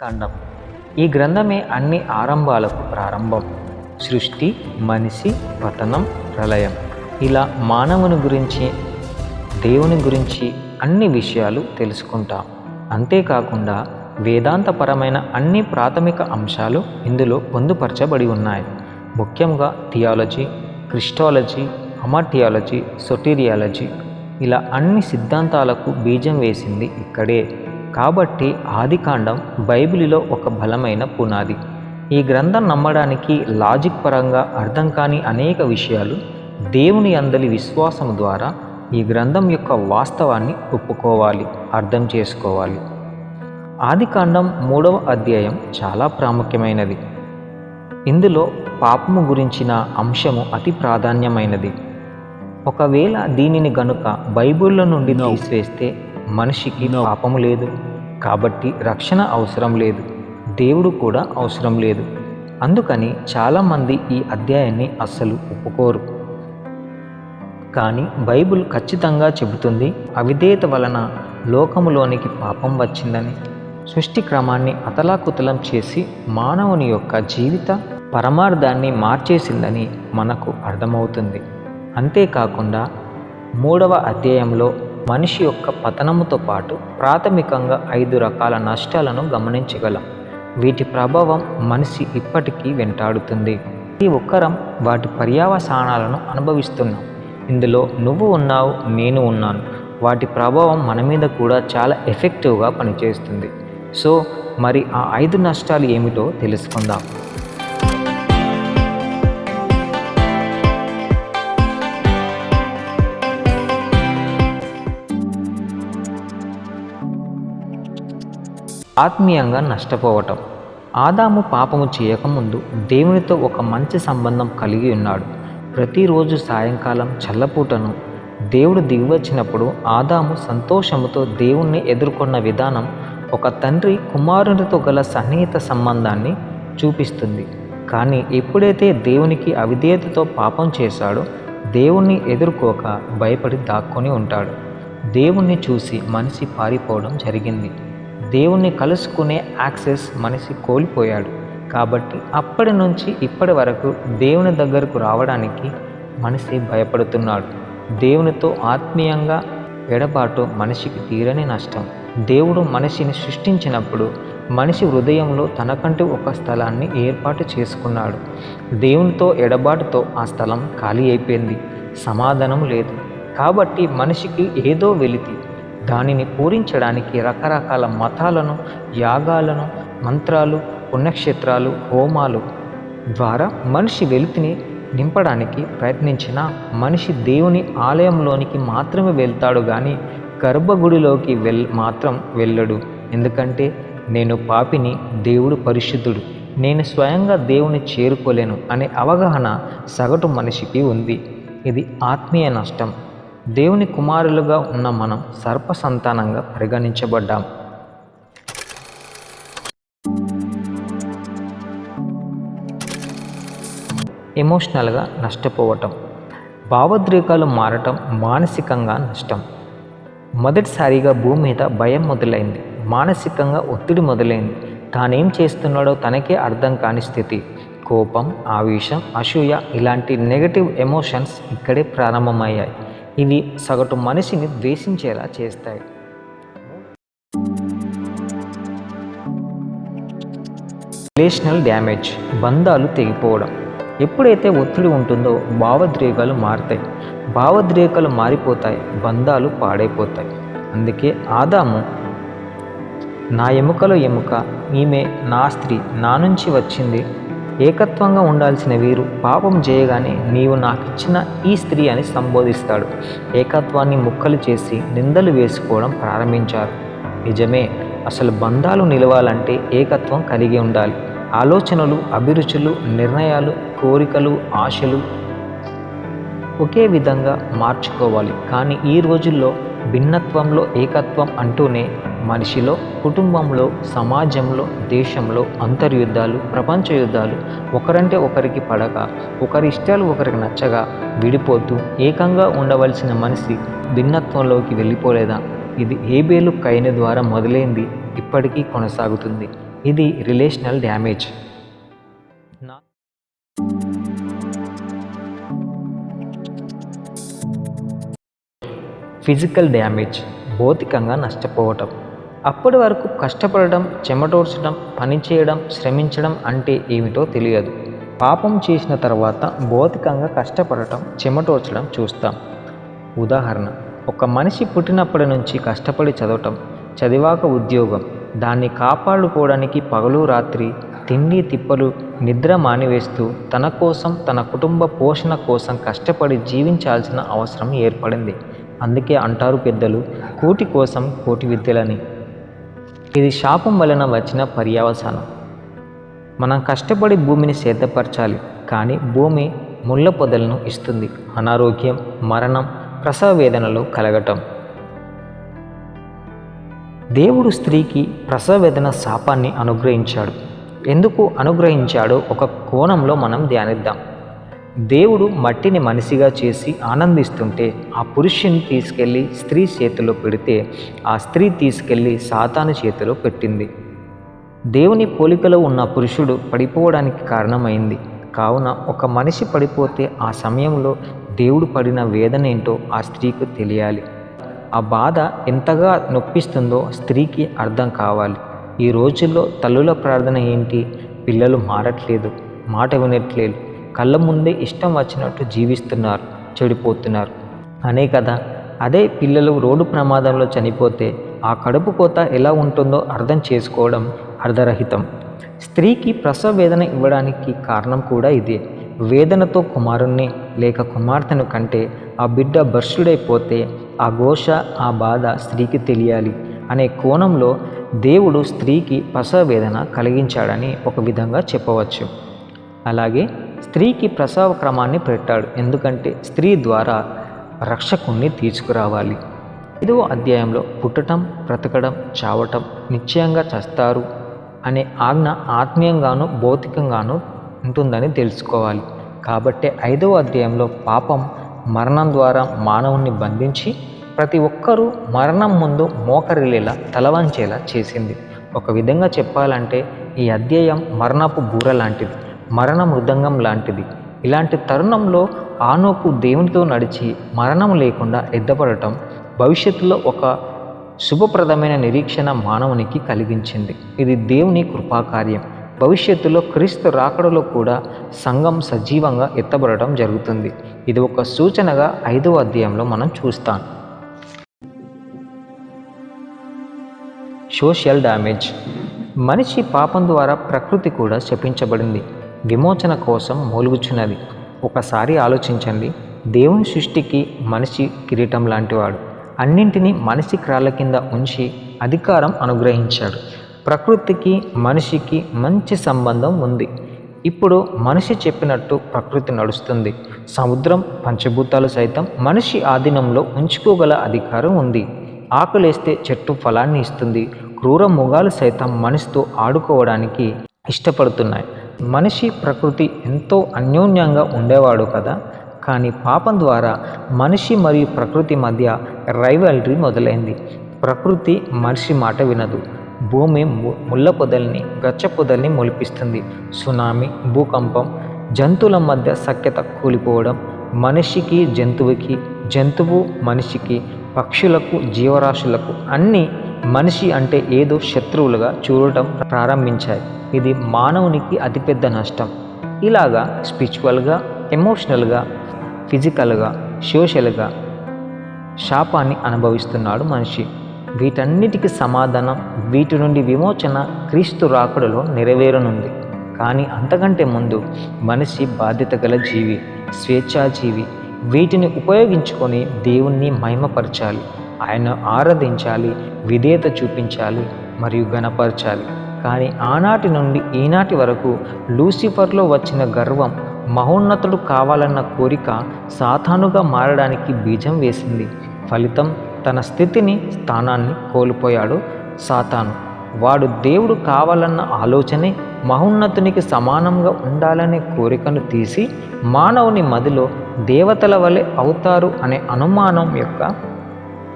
కాండం. ఈ గ్రంథమే అన్ని ఆరంభాలకు ప్రారంభం. సృష్టి మనిషి పతనం ప్రళయం. ఇలా మానవుని గురించి దేవుని గురించి అన్ని విషయాలు తెలుసుకుంటాం. అంతేకాకుండా వేదాంతపరమైన అన్ని ప్రాథమిక అంశాలు ఇందులో పొందుపరచబడి ఉన్నాయి. ముఖ్యంగా థియాలజీ క్రిస్టాలజీ అమర్టియాలజీ సొటీరియాలజీ ఇలా అన్ని సిద్ధాంతాలకు బీజం వేసింది ఇక్కడే. కాబట్టి ఆదికాండం బైబిలిలో ఒక బలమైన పునాది. ఈ గ్రంథం నమ్మడానికి లాజిక్ పరంగా అర్థం కాని అనేక విషయాలు దేవుని అందలి విశ్వాసం ద్వారా ఈ గ్రంథం యొక్క వాస్తవాన్ని ఒప్పుకోవాలి అర్థం చేసుకోవాలి. ఆదికాండం మూడవ అధ్యాయం చాలా ప్రాముఖ్యమైనది. ఇందులో పాపము గురించిన అంశము అతి ప్రాధాన్యమైనది. ఒకవేళ దీనిని గనుక బైబిల్లో నుండి తీసివేస్తే మనిషికి పాపము లేదు. కాబట్టి రక్షణ అవసరం లేదు. దేవుడు కూడా అవసరం లేదు. అందుకని చాలామంది ఈ అధ్యాయాన్ని అస్సలు ఒప్పుకోరు. కానీ బైబిల్ ఖచ్చితంగా చెబుతుంది అవిధేయత వలన లోకములోనికి పాపం వచ్చిందని. సృష్టి క్రమాన్ని అతలాకుతలం చేసి మానవుని యొక్క జీవిత పరమార్థాన్ని మార్చేసిందని మనకు అర్థమవుతుంది. అంతేకాకుండా మూడవ అధ్యాయంలో మనిషి యొక్క పతనముతో పాటు ప్రాథమికంగా ఐదు రకాల నష్టాలను గమనించగలం. వీటి ప్రభావం మనిషి ఇప్పటికీ వెంటాడుతుంది. ఈ ఒక్కరం వాటి పర్యావసానాలను అనుభవిస్తున్నాం ఇందులో నువ్వు ఉన్నావు నేను ఉన్నాను. వాటి ప్రభావం మన మీద కూడా చాలా ఎఫెక్టివ్గా పనిచేస్తుంది. సో మరి ఆ ఐదు నష్టాలు ఏమిటో తెలుసుకుందాం. ఆత్మీయంగా నష్టపోవటం. ఆదాము పాపము చేయకముందు దేవునితో ఒక మంచి సంబంధం కలిగి ఉన్నాడు. ప్రతిరోజు సాయంకాలం చల్లపూటను దేవుడు దిగివచ్చినప్పుడు ఆదాము సంతోషముతో దేవుణ్ణి ఎదుర్కొన్న విధానం ఒక తండ్రి కుమారునితో గల సన్నిహిత సంబంధాన్ని చూపిస్తుంది. కానీ ఎప్పుడైతే దేవునికి అవిధేయతతో పాపం చేశాడో దేవుణ్ణి ఎదుర్కోక భయపడి దాక్కొని ఉంటాడు. దేవుణ్ణి చూసి మనిషి పారిపోవడం జరిగింది. దేవుణ్ణి కలుసుకునే యాక్సెస్ మనిషి కోల్పోయాడు. కాబట్టి అప్పటి నుంచి ఇప్పటి వరకు దేవుని దగ్గరకు రావడానికి మనిషి భయపడుతున్నాడు. దేవునితో ఆత్మీయంగా ఎడబాటు మనిషికి తీరని నష్టం. దేవుడు మనిషిని సృష్టించినప్పుడు మనిషి హృదయంలో తనకంటే ఒక స్థలాన్ని ఏర్పాటు చేసుకున్నాడు. దేవునితో ఎడబాటుతో ఆ స్థలం ఖాళీ అయిపోయింది. సమాధానం లేదు. కాబట్టి మనిషికి ఏదో వెలితి. దానిని పూరించడానికి రకరకాల మతాలను యాగాలను మంత్రాలు పుణ్యక్షేత్రాలు హోమాలు ద్వారా మనిషి వెలితిని నింపడానికి ప్రయత్నించిన మనిషి దేవుని ఆలయంలోనికి మాత్రమే వెళ్తాడు కానీ గర్భగుడిలోకి వెల్ మాత్రం వెళ్ళడు. ఎందుకంటే నేను పాపిని దేవుడు పరిశుద్ధుడు. నేను స్వయంగా దేవుని చేరుకోలేను అనే అవగాహన సగటు మనిషికి ఉంది. ఇది ఆత్మీయ నష్టం. దేవుని కుమారులుగా ఉన్న మనం సర్ప సంతానంగా పరిగణించబడ్డాం. ఎమోషనల్గా నష్టపోవటం భావోద్రేకాలు మారటం మానసికంగా నష్టం. మొదటిసారిగా భూమి మీద భయం మొదలైంది మానసికంగా ఒత్తిడి మొదలైంది. తానేం చేస్తున్నాడో తనకే అర్థం కాని స్థితి కోపం ఆవేశం అసూయ ఇలాంటి నెగటివ్ ఎమోషన్స్ ఇక్కడే ప్రారంభమయ్యాయి. ఇవి సగటు మనిషిని ద్వేషించేలా చేస్తాయి. రిలేషనల్ డ్యామేజ్ బంధాలు తెగిపోవడం. ఎప్పుడైతే ఒత్తిడి ఉంటుందో భావోద్రేకాలు మారుతాయి. భావోద్రేకాలు మారిపోతాయి బంధాలు పాడైపోతాయి. అందుకే ఆదాము నా ఎముకలో ఎముక ఈమె నా స్త్రీ నా నుంచి వచ్చింది. ఏకత్వంగా ఉండాల్సిన వీరు పాపం చేయగానే నీవు నాకిచ్చిన ఈ స్త్రీ అని సంబోధిస్తాడు. ఏకత్వాన్ని ముక్కలు చేసి నిందలు వేసుకోవడం ప్రారంభించారు. నిజమే అసలు బంధాలు నిలవాలంటే ఏకత్వం కలిగి ఉండాలి. ఆలోచనలు అభిరుచులు నిర్ణయాలు కోరికలు ఆశలు ఒకే విధంగా మార్చుకోవాలి. కానీ ఈ రోజుల్లో భిన్నత్వంలో ఏకత్వం అంటూనే మనిషిలో కుటుంబంలో సమాజంలో దేశంలో అంతర్యుద్ధాలు ప్రపంచ యుద్ధాలు ఒకరంటే ఒకరికి పడక ఒకరి ఇష్టాలు ఒకరికి నచ్చగా విడిపోతూ ఏకంగా ఉండవలసిన మనిషి భిన్నత్వంలోకి వెళ్ళిపోలేదా? ఇది ఏబేలు కైన ద్వారా మొదలైంది ఇప్పటికీ కొనసాగుతుంది. ఇది రిలేషనల్ డ్యామేజ్. నా- ఫిజికల్ డ్యామేజ్ భౌతికంగా నష్టపోవటం. అప్పటి వరకు కష్టపడడం చెమటోడ్చడం పనిచేయడం శ్రమించడం అంటే ఏమిటో తెలియదు. పాపం చేసిన తర్వాత భౌతికంగా కష్టపడటం చెమటోడ్చడం చూస్తాం. ఉదాహరణ ఒక మనిషి పుట్టినప్పటి నుంచి కష్టపడి చదవటం చదివాక ఉద్యోగం దాన్ని కాపాడుకోవడానికి పగలు రాత్రి తిండి తిప్పలు నిద్ర మానివేస్తూ తన కోసం తన కుటుంబ పోషణ కోసం కష్టపడి జీవించాల్సిన అవసరం ఏర్పడింది. అందుకే అంటారు పెద్దలు కూటి కోసం కోటి విద్యలని ఇది శాపం వలన వచ్చిన పర్యావసానం. మనం కష్టపడి భూమిని సేదపరచాలి కానీ భూమి ముళ్ళ పొదలను ఇస్తుంది. అనారోగ్యం మరణం ప్రసవ వేదనలు కలగటం. దేవుడు స్త్రీకి ప్రసవ వేదన శాపాన్ని అనుగ్రహించాడు. ఎందుకు అనుగ్రహించాడో ఒక కోణంలో మనం ధ్యానిద్దాం. దేవుడు మట్టిని మనిషిగా చేసి ఆనందిస్తుంటే ఆ పురుషుని తీసుకెళ్ళి స్త్రీ చేతిలో పెడితే ఆ స్త్రీ తీసుకెళ్ళి సాతాను చేతిలో పెట్టింది. దేవుని పోలికలో ఉన్న పురుషుడు పడిపోవడానికి కారణమైంది. కావున ఒక మనిషి పడిపోతే ఆ సమయంలో దేవుడు పడిన వేదన ఏంటో ఆ స్త్రీకి తెలియాలి. ఆ బాధ ఎంతగా నొప్పిస్తుందో స్త్రీకి అర్థం కావాలి. ఈ రోజుల్లో తల్లుల ప్రార్థన ఏంటి? పిల్లలు మారట్లేదు మాట వినట్లేదు కళ్ళ ముందే ఇష్టం వచ్చినట్టు జీవిస్తున్నారు చెడిపోతున్నారు. అనే కదా అదే పిల్లలు రోడ్డు ప్రమాదంలో చనిపోతే ఆ కడుపు కోత ఎలా ఉంటుందో అర్థం చేసుకోవడం అర్ధరహితం. స్త్రీకి ప్రసవ వేదన ఇవ్వడానికి కారణం కూడా ఇదే. వేదనతో కుమారుణ్ణి లేక కుమార్తెను కంటే ఆ బిడ్డ భర్షుడైపోతే ఆ ఘోష ఆ బాధ స్త్రీకి తెలియాలి అనే కోణంలో దేవుడు స్త్రీకి ప్రసవ వేదన కలిగించాడని ఒక విధంగా చెప్పవచ్చు. అలాగే స్త్రీకి ప్రసవ క్రమాన్ని పెట్టాడు. ఎందుకంటే స్త్రీ ద్వారా రక్షకుణ్ణి తీసుకురావాలి. ఐదవ అధ్యాయంలో పుట్టడం బ్రతకడం చావటం నిశ్చయంగా చస్తారు అనే ఆజ్ఞ ఆత్మీయంగాను భౌతికంగాను ఉంటుందని తెలుసుకోవాలి. కాబట్టి ఐదవ అధ్యాయంలో పాపం మరణం ద్వారా మానవుణ్ణి బంధించి ప్రతి ఒక్కరూ మరణం ముందు మోకరిల్లేలా తలవంచేలా చేసింది. ఒక విధంగా చెప్పాలంటే ఈ అధ్యాయం మరణపు బూర లాంటిది. మరణ మృదంగం లాంటిది. ఇలాంటి తరుణంలో ఆనోకు దేవునితో నడిచి మరణం లేకుండా ఎద్దపడటం భవిష్యత్తులో ఒక శుభప్రదమైన నిరీక్షణ మానవునికి కలిగించింది. ఇది దేవుని కృపాకార్యం. భవిష్యత్తులో క్రీస్తు రాకడలో కూడా సంఘం సజీవంగా ఎత్తబడటం జరుగుతుంది. ఇది ఒక సూచనగా ఐదవ అధ్యాయంలో మనం చూస్తాం. సోషల్ డ్యామేజ్ మనిషి పాపం ద్వారా ప్రకృతి కూడా శపించబడింది. విమోచన కోసం మూలుగుచున్నది. ఒకసారి ఆలోచించండి. దేవుని సృష్టికి మనిషి కిరీటం లాంటివాడు. అన్నింటినీ మనిషి క్రాళ్ళ కింద ఉంచి అధికారం అనుగ్రహించాడు. ప్రకృతికి మనిషికి మంచి సంబంధం ఉంది. ఇప్పుడు మనిషి చెప్పినట్టు ప్రకృతి నడుస్తుంది. సముద్రం పంచభూతాలు సైతం మనిషి ఆధీనంలో ఉంచుకోగల అధికారం ఉంది. ఆకులేస్తే చెట్టు ఫలాన్ని ఇస్తుంది. క్రూర మృగాలు సైతం మనిషితో ఆడుకోవడానికి ఇష్టపడుతున్నాయి. మనిషి ప్రకృతి ఎంతో అన్యోన్యంగా ఉండేవాడు కదా. కానీ పాపం ద్వారా మనిషి మరియు ప్రకృతి మధ్య రైవల్రీ మొదలైంది. ప్రకృతి మనిషి మాట వినదు. భూమి ముళ్ళ పొదల్ని గచ్చ పొదల్ని మొలిపిస్తుంది. సునామీ భూకంపం జంతువుల మధ్య సఖ్యత కూలిపోవడం మనిషికి జంతువుకి జంతువు మనిషికి పక్షులకు జీవరాశులకు అన్నీ మనిషి అంటే ఏదో శత్రువులుగా చూడటం ప్రారంభించాయి. ఇది మానవునికి అతిపెద్ద నష్టం. ఇలాగా స్పిరిచువల్గా ఎమోషనల్గా ఫిజికల్గా సోషల్గా శాపాన్ని అనుభవిస్తున్నాడు మనిషి. వీటన్నిటికి సమాధానం వీటి నుండి విమోచన క్రీస్తు రాకడలో నెరవేరనుంది. కానీ అంతకంటే ముందు మనిషి బాధ్యత గల జీవి స్వేచ్ఛాజీవి వీటిని ఉపయోగించుకొని దేవుణ్ణి మహిమపరచాలి. ఆయన ఆరాధించాలి విధేయత చూపించాలి మరియు గణపరచాలి కానీ ఆనాటి నుండి ఈనాటి వరకు లూసిఫర్లో వచ్చిన గర్వం మహోన్నతుడు కావాలన్న కోరిక సాతానుగా మారడానికి బీజం వేసింది. ఫలితం తన స్థితిని స్థానాన్ని కోల్పోయాడు సాతాను. వాడు దేవుడు కావాలన్న ఆలోచనే మహోన్నతునికి సమానంగా ఉండాలనే కోరికను తీసి మానవుని మదిలో దేవతల వలె అవుతారు అనే అనుమానం యొక్క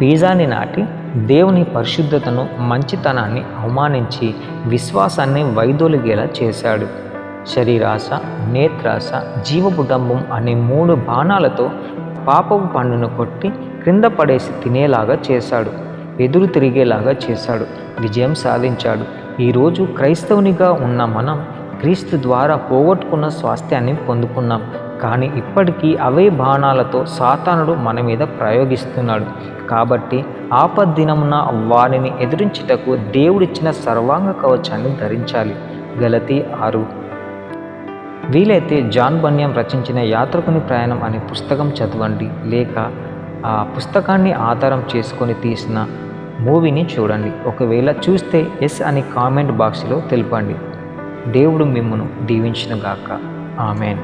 బీజాన్ని నాటి దేవుని పరిశుద్ధతను మంచితనాన్ని అవమానించి విశ్వాసాన్ని వైదొలిగేలా చేశాడు. శరీరాశ నేత్రాశ జీవపుటంబం అనే మూడు బాణాలతో పాపపు పండును కొట్టి క్రింద పడేసి తినేలాగా చేశాడు. ఎదురు తిరిగేలాగా చేశాడు. విజయం సాధించాడు. ఈరోజు క్రైస్తవునిగా ఉన్న మనం క్రీస్తు ద్వారా పోగొట్టుకున్న స్వాస్థ్యాన్ని పొందుకున్నాం. కానీ ఇప్పటికీ అవే బాణాలతో సాతానుడు మన మీద ప్రయోగిస్తున్నాడు. కాబట్టి ఆపద్దినమున వారిని ఎదిరించుటకు దేవుడిచ్చిన సర్వాంగ కవచాన్ని ధరించాలి. గలతి ఆరు. వీలైతే జాన్ బన్యం రచించిన యాత్రకుని ప్రయాణం అనే పుస్తకం చదవండి. లేక ఆ పుస్తకాన్ని ఆధారం చేసుకొని తీసిన మూవీని చూడండి. ఒకవేళ చూస్తే ఎస్ అని కామెంట్ బాక్స్లో తెలపండి. దేవుడు మిమ్మను దీవించినగాక ఆమెన్.